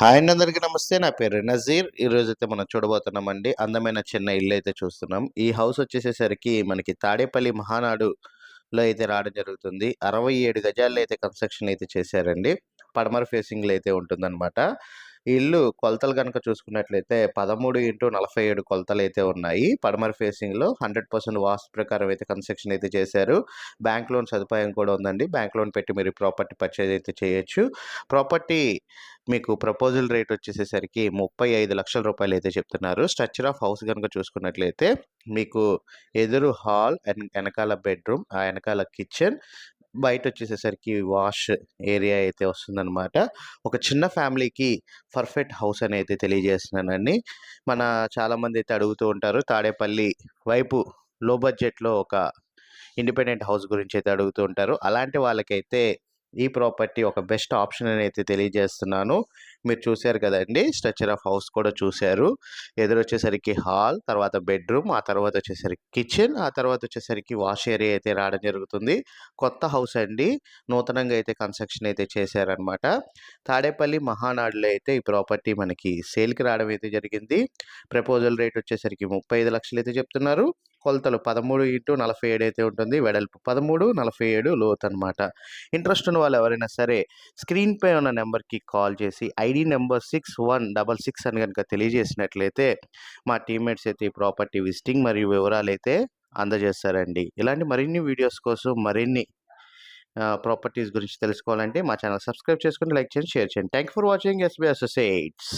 Hi అండి అందరికీ నమస్తే. నా పేరు నజీర్. ఈరోజు అయితే మనం చూడబోతున్నామండి. అందమైన చిన్న ఇల్లు అయితే చూస్తున్నాం. ఈ హౌస్ వచ్చేసేసరికి మనకి తాడేపల్లి మహానాడులో అయితే రావడం జరుగుతుంది. అరవై ఏడు గజాల్లో అయితే కన్స్ట్రక్షన్ అయితే చేశారండి. పడమర ఫేసింగ్లో అయితే ఉంటుందన్నమాట. ఈ ఇల్లు కొలతలు కనుక చూసుకున్నట్లయితే పదమూడు ఇంటూ నలభై ఏడు కొలతలు అయితే ఉన్నాయి. పడమర ఫేసింగ్లో హండ్రెడ్ పర్సెంట్ వాస్తు ప్రకారం అయితే కన్స్ట్రక్షన్ అయితే చేశారు. బ్యాంక్ లోన్ సదుపాయం కూడా ఉందండి. బ్యాంక్ లోన్ పెట్టి మీరు ప్రాపర్టీ పర్చేజ్ అయితే చేయొచ్చు. ప్రాపర్టీ మీకు ప్రపోజల్ రేట్ వచ్చేసేసరికి ముప్పై ఐదు లక్షల రూపాయలు అయితే చెప్తున్నారు. స్ట్రక్చర్ ఆఫ్ హౌస్ కనుక చూసుకున్నట్లయితే మీకు ఎదురు హాల్ వెనకాల బెడ్రూమ్ ఆ వెనకాల కిచెన్ బయట వచ్చేసేసరికి వాష్ ఏరియా అయితే వస్తుందన్నమాట. ఒక చిన్న ఫ్యామిలీకి పర్ఫెక్ట్ హౌస్ అని అయితే తెలియజేస్తున్నానండి. మన చాలామంది అయితే అడుగుతూ ఉంటారు తాడేపల్లి వైపు లో బడ్జెట్లో ఒక ఇండిపెండెంట్ హౌస్ గురించి అయితే అడుగుతూ ఉంటారు. అలాంటి వాళ్ళకైతే ఈ ప్రాపర్టీ ఒక బెస్ట్ ఆప్షన్ అని అయితే తెలియజేస్తున్నాను. మీరు చూశారు కదండి స్ట్రక్చర్ ఆఫ్ హౌస్ కూడా చూశారు. ఎదురొచ్చేసరికి హాల్ తర్వాత బెడ్రూమ్ ఆ తర్వాత వచ్చేసరికి కిచెన్ ఆ తర్వాత వచ్చేసరికి వాష్ ఏరియా అయితే రావడం జరుగుతుంది. కొత్త హౌస్ అండి. నూతనంగా అయితే కన్స్ట్రక్షన్ అయితే చేశారనమాట తాడేపల్లి మహానాడులో అయితే ఈ ప్రాపర్టీ మనకి సేల్కి రావడం అయితే జరిగింది. ప్రపోజల్ రేట్ వచ్చేసరికి ముప్పై ఐదు లక్షలు అయితే చెప్తున్నారు. కొలతలు పదమూడు ఇటు నలభై ఏడు అయితే ఉంటుంది వెడల్పు. పదమూడు నలభై ఏడు లోత్ అనమాట ఇంట్రెస్ట్ ఉన్న వాళ్ళు ఎవరైనా సరే స్క్రీన్ పై ఉన్న నెంబర్కి కాల్ చేసి I D number six one double six అని కనుక తెలియజేసినట్లయితే మా టీమ్మేట్స్ అయితే ఈ ప్రాపర్టీ విజిటింగ్ మరియు వివరాలు అయితే అందజేస్తారండి. ఇలాంటి మరిన్ని వీడియోస్ కోసం మరిన్ని ప్రాపర్టీస్ గురించి తెలుసుకోవాలంటే మా ఛానల్ సబ్స్క్రైబ్ చేసుకుని లైక్ చేయండి షేర్ చేయండి. Thank for watching S B associates